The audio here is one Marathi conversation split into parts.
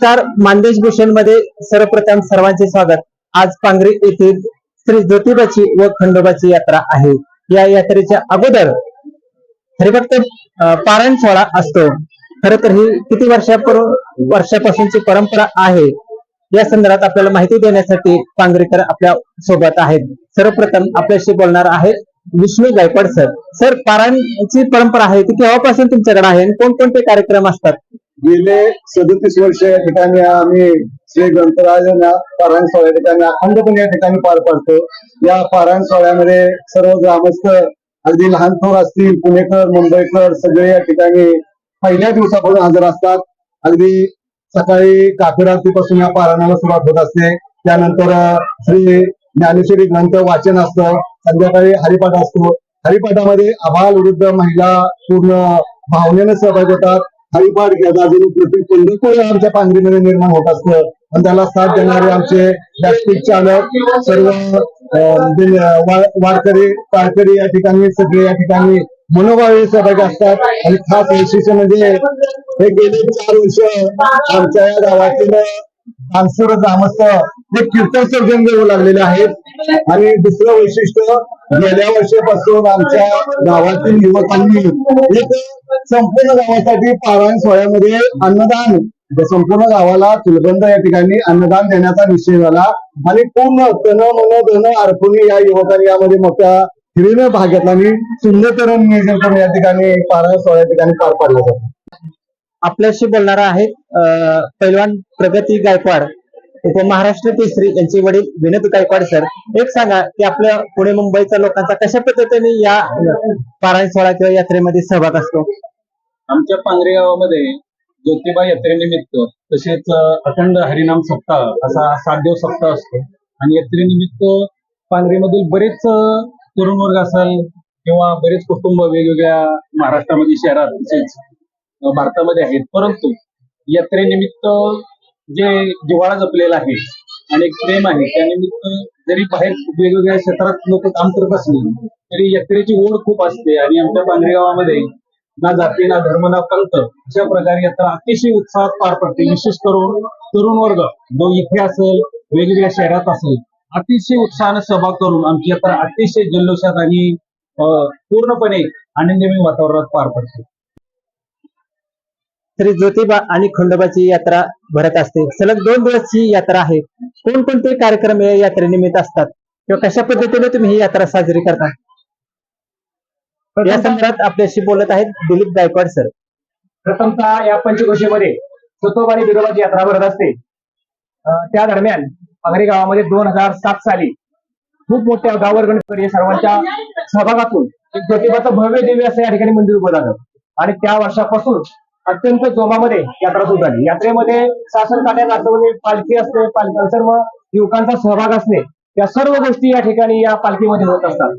नमस्कार मानदेश भूषणमध्ये सर्वप्रथम सर्वांचे स्वागत. आज पांगरी येथील श्री ज्योतिबाची व खंडोबाची यात्रा आहे. या यात्रेच्या अगोदर हरिभक्त पारायण सोहळा असतो. खर तर ही किती वर्षापूर्व वर्षापासूनची परंपरा आहे? या संदर्भात आपल्याला माहिती देण्यासाठी पांगरीकर आपल्यासोबत आहेत. सर्वप्रथम आपल्याशी बोलणार आहे विष्णू गायकवाड सर. सर पारायणची परंपरा आहे ती केव्हापासून तुमच्याकडे आहे आणि कोणकोणते कार्यक्रम असतात? गेले सदतीस वर्ष या ठिकाणी आम्ही श्री ग्रंथराज पारायण सोहळ्या ठिकाणी अखंडपणे या ठिकाणी पार पाडतो. या पारायण सोहळ्यामध्ये सर्व ग्रामस्थ अगदी लहान थोर असतील पुणेकर मुंबईकर सगळे या ठिकाणी पहिल्या दिवसापासून हजर असतात. अगदी सकाळी काकड आरतीपासून या पारायणाला सुरुवात होत असते. त्यानंतर श्री ज्ञानेश्वरी ग्रंथ वाचन असतं. संध्याकाळी हरिपाठ असतो. हरिपाठामध्ये आबाल वृद्ध महिला पूर्ण भावनेने सहभागी होतात. हरिपाठ घेतात अजून प्रति पंढरपूर आमच्या पांगरीमध्ये निर्माण होत असतं. आणि त्याला साथ देणारे आमचे व्यासपीठ चालक सर्व वारकरी पारकरी या ठिकाणी सगळे या ठिकाणी मनोभावे सहभागी असतात. आणि खास विशेष म्हणजे हे गेले चार वर्ष आमच्या या गावातील मानसूर ग्रामस्थ हे कीर्तन सर्जन देऊ लागलेले आहेत. आणि दुसरं वैशिष्ट्य गेल्या वर्षीपासून आमच्या गावातील युवकांनी एक संपूर्ण गावासाठी पारायण सोहळ्यामध्ये अन्नदान म्हणजे संपूर्ण गावाला चुलबंद या ठिकाणी अन्नदान देण्याचा निश्चय झाला. आणि पूर्ण तन मन धन अर्पणी या युवकांनी यामध्ये मोठ्या हिरीनं भाग घेतला. आणि सुंदरतरण नियोजन करून या ठिकाणी पारायण सोहळ्या या ठिकाणी पार पाडलं जातं. आपल्याशी बोलणार आहेत पैलवान प्रगती गायकवाड. उपमहाराष्ट्र केसरी यांचे वडील विनोद गायकवाड सर एक सांगा की आपल्या पुणे मुंबईच्या लोकांचा कशा पद्धतीने या पारायण सोहळा किंवा यात्रेमध्ये सहभाग असतो? आमच्या पांगरे गावामध्ये ज्योतिबा यात्रेनिमित्त तसेच अखंड हरिनाम सप्ताह असा सात दिवस सप्ताह असतो. आणि यात्रेनिमित्त पांगरेमधील बरेच तरुण वर्ग असेल किंवा बरेच कुटुंब वेगवेगळ्या महाराष्ट्रामध्ये शहरात तसेच भारतामध्ये आहेत. परंतु यात्रेनिमित्त जे जिव्हाळा जपलेला आहे आणि एक प्रेम आहे त्यानिमित्त जरी बाहेर वेगवेगळ्या क्षेत्रात लोक काम करत असले तरी यात्रेची ओढ खूप असते आणि आमच्या पांढरे गावामध्ये ना जाती ना धर्म ना पंथ अशा प्रकारे यात्रा अतिशय उत्साहात पार पडते. विशेष करून तरुण वर्ग जो इथे असेल वेगवेगळ्या शहरात असेल अतिशय उत्साहाने सहभाग करून आमची यात्रा अतिशय जल्लोषात आणि पूर्णपणे आनंदमय वातावरणात पार पडते. श्री ज्योतिबा आणि खंडोबाची यात्रा भरत असते. सलग दोन दिवस ही यात्रा आहे. कोणकोणते कार्यक्रम या यात्रेनिमित्त असतात? किंवा कशा पद्धतीने तुम्ही ही यात्रा साजरी करता? या संदर्भात आपल्याशी बोलत आहेत दिलीप गायकवाड सर. प्रथमतः या पंचक्रोशीमध्ये सुतोब आणि बिरोबाची यात्रा भरत असते. त्या दरम्यान पांगरी गावामध्ये दोन हजार सात साली खूप मोठ्या गाववर्गणी सर्वांच्या सहभागातून ज्योतिबाचं भव्य दिव्य असं या ठिकाणी मंदिर उभं झालं. आणि त्या वर्षापासून अत्यंत जोमामध्ये यात्रा सुरू झाली. यात्रेमध्ये शासन काट्यात असं म्हणजे पालखी असते पालखी सर्व युवकांचा सहभाग असणे या सर्व गोष्टी या ठिकाणी या पालखीमध्ये होत असतात.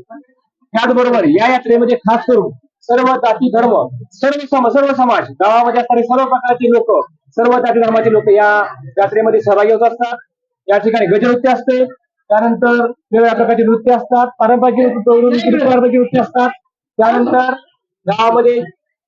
त्याचबरोबर या यात्रेमध्ये खास करून सर्व जाती धर्म सर्व सम सर्व समाज गावामध्ये असणारे सर्व प्रकारचे लोक सर्व जाती धर्माचे लोक या यात्रेमध्ये सहभागी होत असतात. या ठिकाणी गजनृत्य असते. त्यानंतर वेगवेगळ्या प्रकारचे नृत्य असतात. पारंपरिक पारंपरिक नृत्य असतात. त्यानंतर गावामध्ये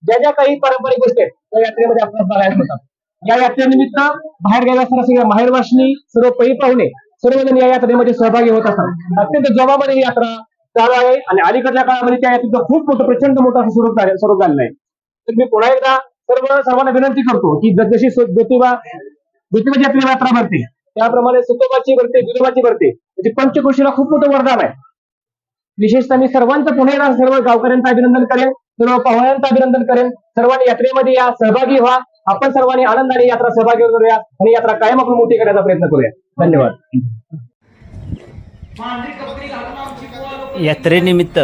ज्या ज्या काही पारंपरिक गोष्टी आहेत त्या यात्रेमध्ये आपल्याला बघायला मिळतात. या यात्रेनिमित्त बाहेर गेल्या असणाऱ्या सगळ्या माहेरवाशिनी सर्व पै पाहुणे सर्वजण या यात्रेमध्ये सहभागी होत असतात. अत्यंत जोमामध्ये ही यात्रा चालू आहे आणि अलीकडच्या काळामध्ये त्या यात्रेचं खूप मोठं प्रचंड मोठं असं स्वरूप स्वरूप झालेलं आहे. तर मी पुन्हा एकदा सर्व सर्वांना विनंती करतो की जशी ज्योतिबा ज्योतिबाची आपली यात्रा भरते त्याप्रमाणे सुतोबाची भरते विनोबाची भरते. म्हणजे पंचकृषीला खूप मोठं वरदान आहे. विशेषतः मी सर्वांचं पुन्हा एकदा सर्व गावकऱ्यांचं अभिनंदन करेन. सर्व पाहुण्यांचं अभिनंदन करेन. सर्वांनी यात्रेमध्ये या सहभागी व्हा. आपण सर्वांनी आनंदाने यात्रा सहभागी करूया आणि यात्रा कायम आपण मोठी करण्याचा प्रयत्न करूया. धन्यवाद. यात्रेनिमित्त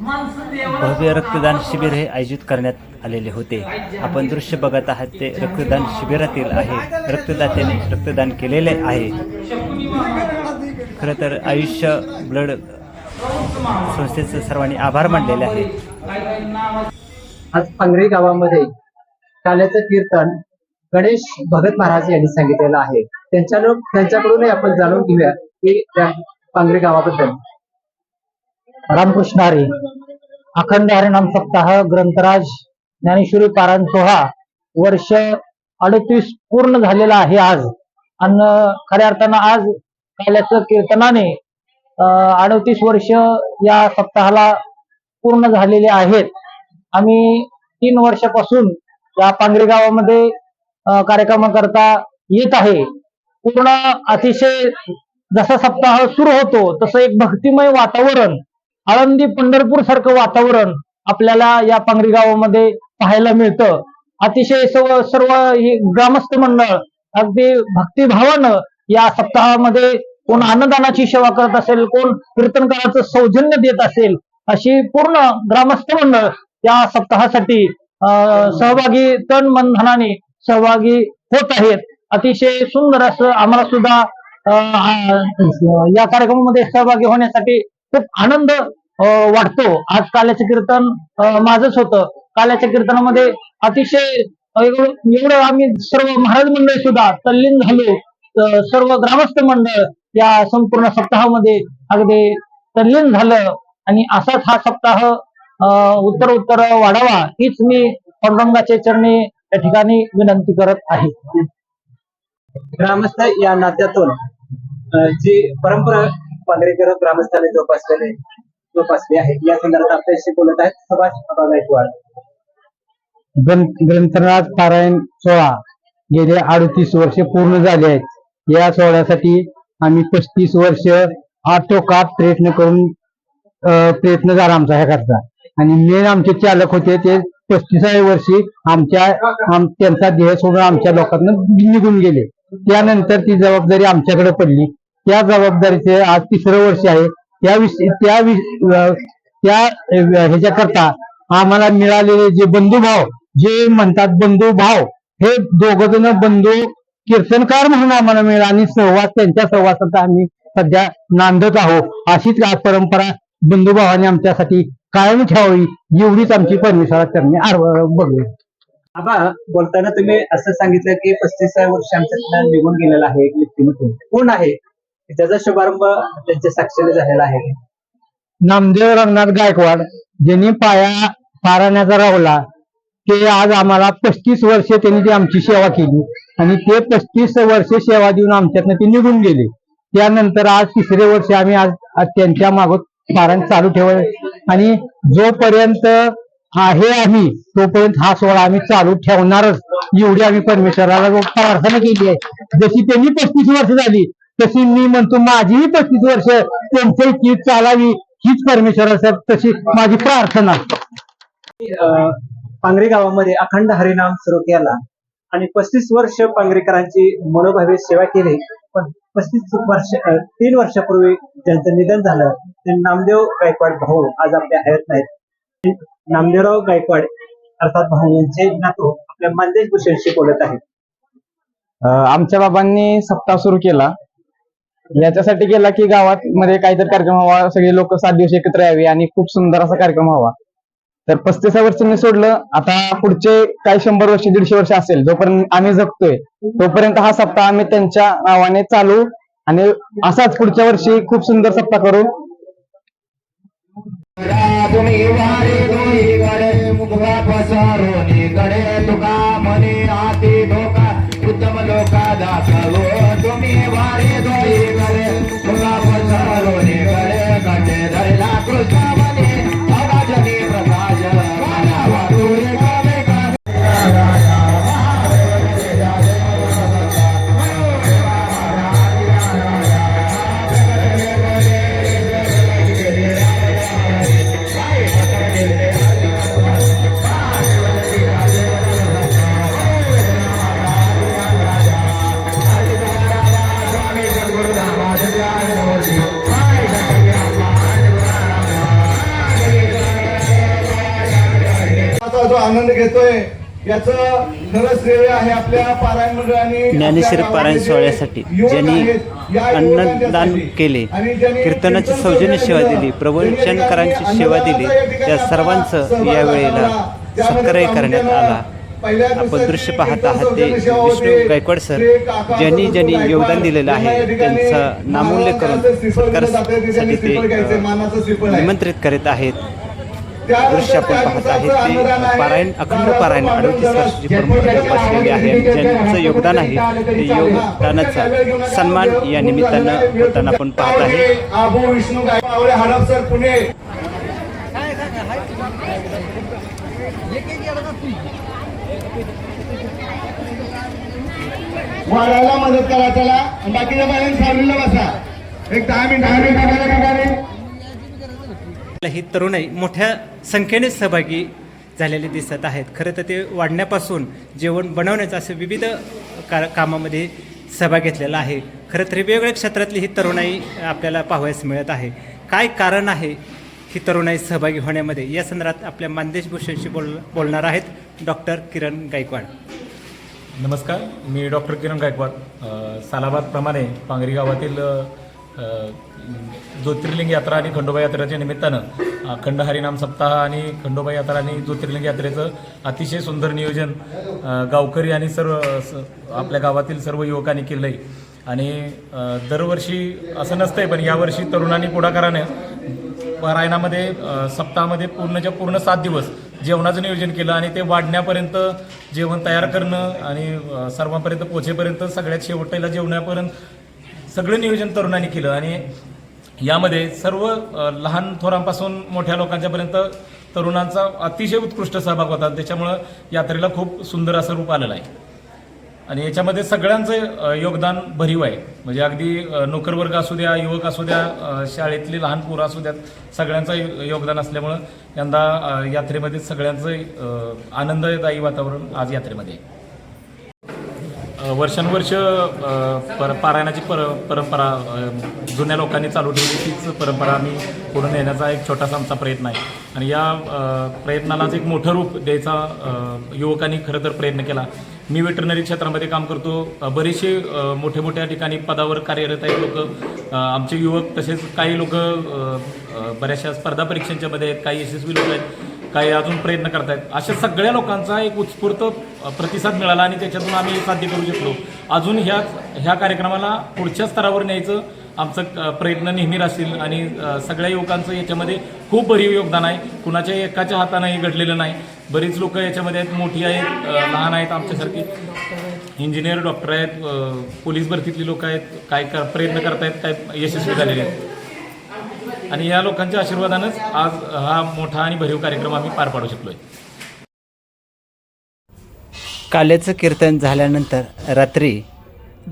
भव्य रक्तदान शिबिर हे आयोजित करण्यात आलेले होते. आपण दृश्य बघत आहात ते रक्तदान शिबिरातील आहे. रक्तदात्याने रक्तदान केलेले आहे. खरं तर आयुष्य ब्लड संस्थेचे सर्वांनी आभार मानलेले आहेत आज पांगरी गावामध्ये काल्याचं कीर्तन गणेश भगत महाराज यांनी सांगितलेलं आहे. त्यांच्या त्यांच्याकडूनही आपण जाणून घेऊया की त्या पांगरी गावाबद्दल. रामकृष्ण हरी अखंड हरिनाम सप्ताह ग्रंथराज ज्ञानेश्वरी पारायण सोहळा वर्ष अडतीस पूर्ण झालेला आहे आज. आणि खऱ्या अर्थानं आज काल्याचं कीर्तनाने अडतीस वर्ष या सप्ताहाला पूर्ण झालेले आहेत. आम्ही तीन वर्षापासून या पांगरे गावामध्ये कार्यक्रम करता येत आहे. पूर्ण अतिशय जसा सप्ताह सुरू होतो तसं एक भक्तिमय वातावरण आळंदी पंढरपूर सारखं वातावरण आपल्याला या पांगरी गावामध्ये पाहायला मिळतं. अतिशय सर्व सर्व ग्रामस्थ मंडळ अगदी भक्तिभावानं या सप्ताहामध्ये कोण अन्नदानाची सेवा करत असेल कोण कीर्तनकाराचं सौजन्य देत असेल अशी पूर्ण ग्रामस्थ मंडळ या सप्ताहासाठी अं, सहभागी तन मन धनाने सहभागी होत आहेत. अतिशय सुंदर असं आम्हाला सुद्धा या कार्यक्रमामध्ये सहभागी होण्यासाठी खूप आनंद अं, वाटतो. आज काल्याचं कीर्तन माझच होतं. काल्याच्या कीर्तनामध्ये अतिशय एवढं आम्ही सर्व महाराज मंडळ सुद्धा तल्लीन झालो. सर्व ग्रामस्थ मंडळ या संपूर्ण सप्ताहामध्ये अगदी तल्लीन झालं. आणि असाच हा सप्ताह अं, उत्तर उत्तर वाढावा हीच मी पांडुरंगाच्या चरणी या ठिकाणी विनंती करत आहे. ग्रामस्थ या नात्यातून जी परंपरा पांढरेकर ग्रामस्थांनी जोपासलेले जोपासली आहे या संदर्भात आपल्याशी बोलत आहेत सुभाष बाबा गायकवाड. ग्रंथ ग्रंथराज पारायण सोहळा गेले अडतीस वर्ष पूर्ण झाले आहेत. या सोहळ्यासाठी आम्ही पस्तीस वर्ष आटोकाट प्रयत्न करून प्रयत्न झाला आमचा ह्या करता. आणि मेन आमचे चालक होते ते पस्तीसाव्या वर्षी आमच्या आम- त्यांचा देह सोडून आमच्या लोकांना निघून गेले. त्यानंतर ती जबाबदारी आमच्याकडे पडली. त्या जबाबदारीचे आज तिसरं वर्ष आहे. त्या विषयी त्या त्या ह्याच्याकरता आम्हाला मिळालेले जे बंधुभाव जे म्हणतात बंधुभाव हे दोघ जण बंधू कीर्तनकार म्हणून आम्हाला मिळाला आणि सहवास त्यांच्या सहवासात आम्ही सध्या नांदत आहोत. अशीच परंपरा परंपरा बंधुभावाने आमच्यासाठी कायम ठेवावी एवढीच आमची परमेश्वरा चरणी आर- बघू आबा बोलताना तुम्ही असं सांगितलं की पस्तीसाव्या वर्ष आमच्यातनं निघून गेलेला आहे एक व्यक्तिमत्व कोण? आहे? की ज्याचा शुभारंभ त्यांच्या साक्षीने झालेला आहे. नामदेव रंगनाथ गायकवाड ज्यांनी पाया पाराण्याचा रावला ते आज आम्हाला पस्तीस वर्ष त्यांनी ती आमची सेवा केली आणि ते पस्तीस वर्ष सेवा देऊन आमच्यातनं ते निघून गेले. त्यानंतर आज तिसरे वर्ष आम्ही आज आज त्यांच्या मागं पारायण चालू ठेव आणि जोपर्यंत आहे आम्ही तोपर्यंत हा सोहळा आम्ही चालू ठेवणारच. एवढी आम्ही परमेश्वराला प्रार्थना केली आहे. जशी त्यांनी पस्तीस वर्ष झाली तशी मी म्हणतो माझीही पस्तीस वर्ष त्यांची इतकी चालावी हीच परमेश्वरासाठी तशी माझी प्रार्थना. अ, पांगरी गावामध्ये अखंड हरिनाम सुरू केला. आणि पस्तीस वर्ष पांगरेकरांची मनोभावे सेवा केली. पण पस्तीस वर्ष तीन वर्षापूर्वी ज्यांचं निधन झालं ते नामदेव गायकवाड भाऊ आज आपल्या हयात नाहीत. नामदेवराव गायकवाड अर्थात भाऊ यांचे नातू आपल्या मानदेश भूषणशी बोलत आहेत. अं, आमच्या बाबांनी सप्ताह सुरू केला. याच्यासाठी केला की गावात मध्ये काहीतरी कार्यक्रम व्हावा सगळे लोक सात दिवस एकत्र यावे आणि खूप सुंदर असा कार्यक्रम व्हावा. तर पस्तीसा वर्षांनी सोडलं. आता पुढचे काही शंभर वर्ष दीडशे वर्ष असेल जोपर्यंत आम्ही जगतोय तोपर्यंत हा सप्ताह आम्ही त्यांच्या नावाने चालू. आणि असाच पुढच्या वर्षी खूप सुंदर सप्ताह करू. तुम्ही तुका आनंद घेतोय. याचं खरंच श्रेय आहे आपल्या पारायण मंडळाने ज्ञानेश्वरी पारायण सोहळ्यासाठी. ज्यांनी अन्नदान केले कीर्तनाची कीर्तन सौजन्य सेवा दिली प्रवचनकारांची सेवा दिली त्या सर्वांचं यावेळेला सत्कारही करण्यात आला. आपण दृश्य पाहत आहात ते विष्णू. गायकवाड सर ज्यांनी ज्यांनी योगदान दिलेलं आहे त्यांचं नामूल्य करून सत्कारसाठी त्यांनी ते. निमंत्रित करीत आहेत. दृश्य आपण पाहत आहेत ते पारायण अखंड पारायण अडतीस वर्षाची परंपरा जोपासलेली आहे ज्यांचं योगदान आहे ते योगदानाचा सन्मान या निमित्तानं होताना आपण पाहत आहे. वाढायला मदत करा त्याला बाकीच्या बाहेर सावलीला बसा. एक दहा मिनिट दहा मिनिट. ही तरुणाई मोठ्या संख्येने सहभागी झालेले दिसत आहेत. खरं तर ते वाढण्यापासून जेवण बनवण्याचं असं विविध का कामामध्ये सहभाग घेतलेला आहे. खरं तर वेगवेगळ्या क्षेत्रातली ही तरुणाई आपल्याला पाहावयास मिळत आहे. काय कारण आहे ही तरुणाई सहभागी होण्यामध्ये? या संदर्भात आपल्या मानदेश भूषणशी बोल बोलणार आहेत डॉक्टर किरण गायकवाड. नमस्कार मी डॉक्टर किरण गायकवाड. सालाबादप्रमाणे पांगरी गावातील ज्योतिर्लिंग यात्रा आणि खंडोबा यात्रेच्या निमित्तानं अखंड हरिनाम सप्ताह आणि खंडोबा यात्रा आणि ज्योतिर्लिंग यात्रेचं अतिशय सुंदर नियोजन गावकरी आणि सर्व स- आपल्या गावातील सर्व युवकांनी केलं आहे आणि दरवर्षी असं नसतंय पण यावर्षी तरुणांनी पुढाकाराने पारायणामध्ये सप्ताहामध्ये पूर्णच्या पूर्ण सात दिवस जेवणाचं नियोजन केलं आणि ते वाढण्यापर्यंत जेवण तयार करणं आणि सर्वांपर्यंत पोचेपर्यंत सगळ्यात शेवटायला जेवण्यापर्यंत सगळं नियोजन तरुणांनी केलं. आणि यामध्ये सर्व लहान थोरांपासून मोठ्या लोकांच्यापर्यंत तरुणांचा अतिशय उत्कृष्ट सहभाग होता. त्याच्यामुळं यात्रेला खूप सुंदर असं रूप आलेलं आहे. आणि याच्यामध्ये सगळ्यांचं योगदान भरीव आहे. म्हणजे अगदी नोकरवर्ग असू द्या युवक असू द्या शाळेतले शाळेतली लहान पोरं असू द्यात सगळ्यांचं योगदान असल्यामुळं यंदा यात्रेमध्ये सगळ्यांचं आनंददायी वातावरण आज यात्रेमध्ये आहे. वर्षानुवर्ष पर पारायणाची पर परंपरा जुन्या लोकांनी चालू ठेवली तीच परंपरा आम्ही पुढे नेण्याचा एक छोटासा आमचा प्रयत्न आहे. आणि या प्रयत्नालाच एक मोठं रूप द्यायचा युवकांनी खरं तर प्रयत्न केला. मी वेटरनरी क्षेत्रामध्ये काम करतो. बरेचसे मोठ्या मोठे मोठ्या ठिकाणी पदावर कार्यरत आहेत लोक. आमचे युवक तसेच काही लोक बऱ्याचशा स्पर्धा परीक्षांच्यामध्ये आहेत काही यशस्वी लोक आहेत. काही अजून प्रयत्न करतायत. अशा सगळ्या लोकांचा एक उत्स्फूर्त प्रतिसाद मिळाला आणि त्याच्यातून आम्ही साध्य करू शकलो. अजून ह्या ह्या कार्यक्रमाला पुढच्या स्तरावर न्यायचं आमचं प्रयत्न नेहमी राहतील आणि सगळ्या युवकांचं याच्यामध्ये खूप भरीव योगदान आहे. कुणाच्या एकाच्या हातानंही हे घडलेलं नाही. बरीच लोक याच्यामध्ये आहेत मोठी आहेत लहान आहेत आमच्यासारखी. इंजिनियर डॉक्टर आहेत पोलीस भरतीतली लोक आहेत काय कर प्रयत्न करतायत काय यशस्वी झालेले आहेत. आणि या लोकांच्या आशीर्वादानंच आज हा मोठा आणि भरीव कार्यक्रम आम्ही पार पाडू शकलोय. काल्याचं कीर्तन झाल्यानंतर रात्री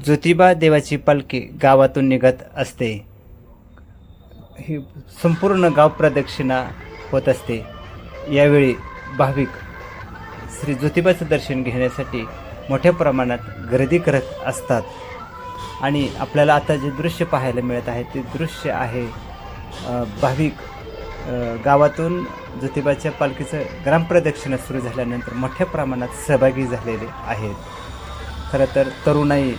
ज्योतिबा देवाची पालखी गावातून निघत असते. ही संपूर्ण गाव प्रदक्षिणा होत असते. यावेळी भाविक श्री ज्योतिबाचं दर्शन घेण्यासाठी मोठ्या प्रमाणात गर्दी करत असतात. आणि आपल्याला आता जे दृश्य पाहायला मिळत आहे ते दृश्य आहे भाविक गावातून ज्योतिबाच्या पालखीचं ग्रामप्रदक्षिणा सुरू झाल्यानंतर मोठ्या प्रमाणात सहभागी झालेले आहेत. खरं तर तरुणाई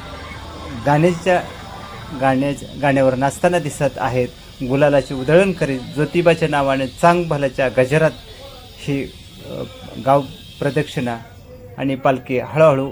गाण्याच्या गाण्याच्या गाण्यावर नाचताना दिसत आहेत. गुलालाची उधळण करीत ज्योतिबाच्या नावाने चांगभलाच्या गजरात ही गाव प्रदक्षिणा आणि पालखी हळूहळू